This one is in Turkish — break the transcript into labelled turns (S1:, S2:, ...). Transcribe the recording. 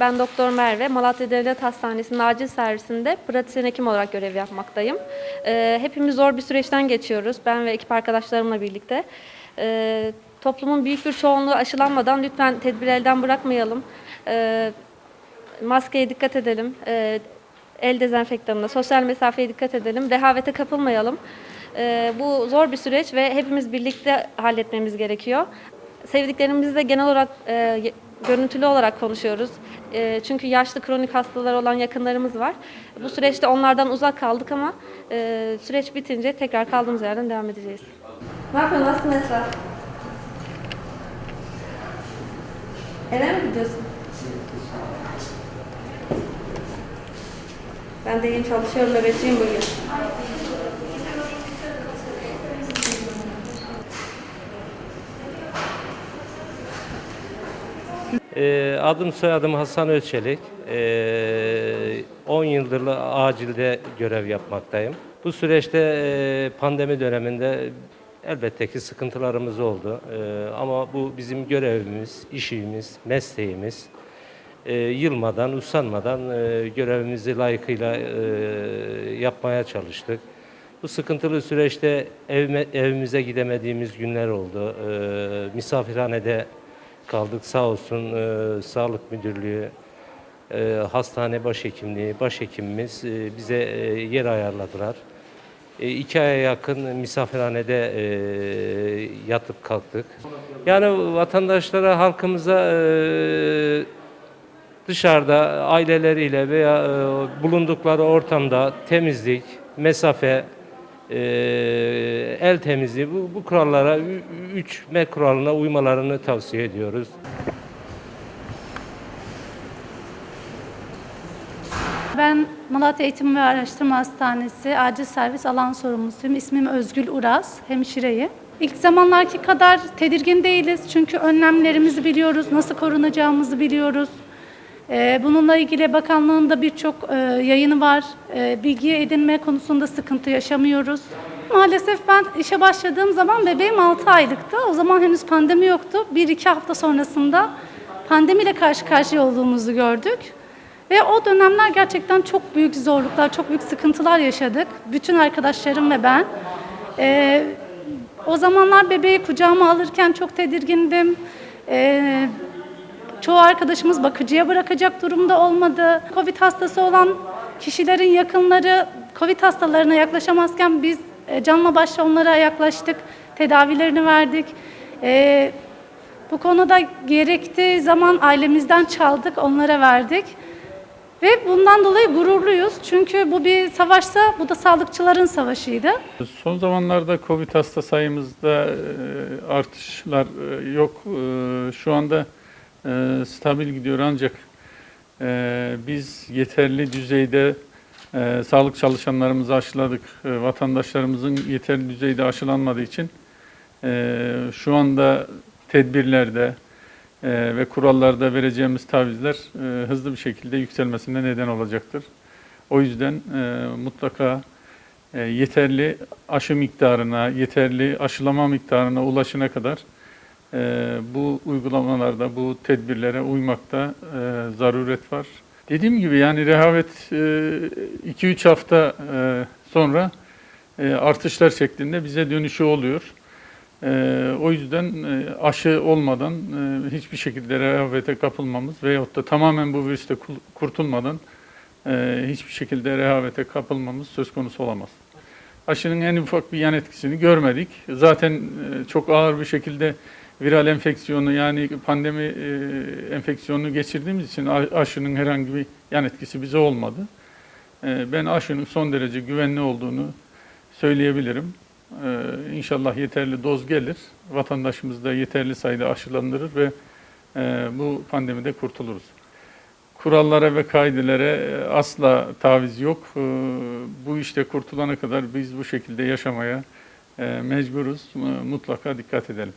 S1: Ben Doktor Merve, Malatya Devlet Hastanesi'nin acil servisinde pratisyen hekim olarak görev yapmaktayım. Ee, hepimiz zor bir süreçten geçiyoruz, ben ve ekip arkadaşlarımla birlikte. Ee, toplumun büyük bir çoğunluğu aşılanmadan lütfen tedbir elden bırakmayalım. Ee, maskeye dikkat edelim, ee, el dezenfektanına, sosyal mesafeye dikkat edelim, rehavete kapılmayalım. Ee, bu zor bir süreç ve hepimiz birlikte halletmemiz gerekiyor. Sevdiklerimizle genel olarak e, görüntülü olarak konuşuyoruz. E, çünkü yaşlı kronik hastalar olan yakınlarımız var. Bu süreçte onlardan uzak kaldık ama e, süreç bitince tekrar kaldığımız yerden devam edeceğiz. Ne yapıyorsun? Nasılsın Esra? Eve mi gidiyorsun? Ben de iyiyim çalışıyorum nöbetçiyim bugün.
S2: Ee, adım soyadım Hasan Özçelik. Ee, 10 yıldır acilde görev yapmaktayım. Bu süreçte e, pandemi döneminde elbette ki sıkıntılarımız oldu. Ee, ama bu bizim görevimiz, işimiz, mesleğimiz. Ee, yılmadan, usanmadan e, görevimizi layıkıyla e, yapmaya çalıştık. Bu sıkıntılı süreçte evime, evimize gidemediğimiz günler oldu. Ee, misafirhanede kaldık sağ olsun e, Sağlık Müdürlüğü, e, hastane başhekimliği, başhekimimiz e, bize e, yer ayarladılar. E, iki aya yakın misafirhanede e, yatıp kalktık. Yani vatandaşlara, halkımıza e, dışarıda aileleriyle veya e, bulundukları ortamda temizlik, mesafe, e, el temizliği bu, bu kurallara 3 M kuralına uymalarını tavsiye ediyoruz.
S3: Ben Malatya Eğitim ve Araştırma Hastanesi Acil Servis Alan Sorumlusuyum. İsmim Özgül Uraz, hemşireyim. İlk zamanlarki kadar tedirgin değiliz çünkü önlemlerimizi biliyoruz, nasıl korunacağımızı biliyoruz. Ee, Bununla ilgili bakanlığın da birçok e, yayını var. Ee, Bilgi edinme konusunda sıkıntı yaşamıyoruz. Maalesef ben işe başladığım zaman bebeğim 6 aylıktı. O zaman henüz pandemi yoktu. 1-2 hafta sonrasında pandemiyle karşı karşıya olduğumuzu gördük. Ve o dönemler gerçekten çok büyük zorluklar, çok büyük sıkıntılar yaşadık. Bütün arkadaşlarım ve ben. Ee, o zamanlar bebeği kucağıma alırken çok tedirgindim. Ee, çoğu arkadaşımız bakıcıya bırakacak durumda olmadı. Covid hastası olan kişilerin yakınları Covid hastalarına yaklaşamazken biz e, canla başla onlara yaklaştık, tedavilerini verdik. Ee, bu konuda gerektiği zaman ailemizden çaldık, onlara verdik. Ve bundan dolayı gururluyuz. Çünkü bu bir savaşsa bu da sağlıkçıların savaşıydı.
S4: Son zamanlarda Covid hasta sayımızda e, artışlar e, yok. Şu anda e, stabil gidiyor ancak e, biz yeterli düzeyde e, sağlık çalışanlarımızı aşıladık. E, Vatandaşlarımızın yeterli düzeyde aşılanmadığı için e, şu anda tedbirlerde e, ve kurallarda vereceğimiz tavizler e, hızlı bir şekilde yükselmesine neden olacaktır. O yüzden e, mutlaka e, yeterli aşı miktarına, yeterli aşılama miktarına ulaşana kadar e, bu uygulamalarda, bu tedbirlere uymakta e, zaruret var. Dediğim gibi yani rehavet 2-3 hafta e, sonra e, artışlar şeklinde bize dönüşü oluyor. E, o yüzden e, aşı olmadan e, hiçbir şekilde rehavete kapılmamız veyahut da tamamen bu virüste kurtulmadan e, hiçbir şekilde rehavete kapılmamız söz konusu olamaz. Aşının en ufak bir yan etkisini görmedik. Zaten e, çok ağır bir şekilde viral enfeksiyonu yani pandemi e, enfeksiyonunu geçirdiğimiz için aşının herhangi bir yan etkisi bize olmadı. E, Ben aşının son derece güvenli olduğunu söyleyebilirim. E, İnşallah yeterli doz gelir. Vatandaşımız da yeterli sayıda aşılandırır ve e, bu pandemide kurtuluruz kurallara ve kaidelere asla taviz yok. Bu işte kurtulana kadar biz bu şekilde yaşamaya mecburuz. Mutlaka dikkat edelim.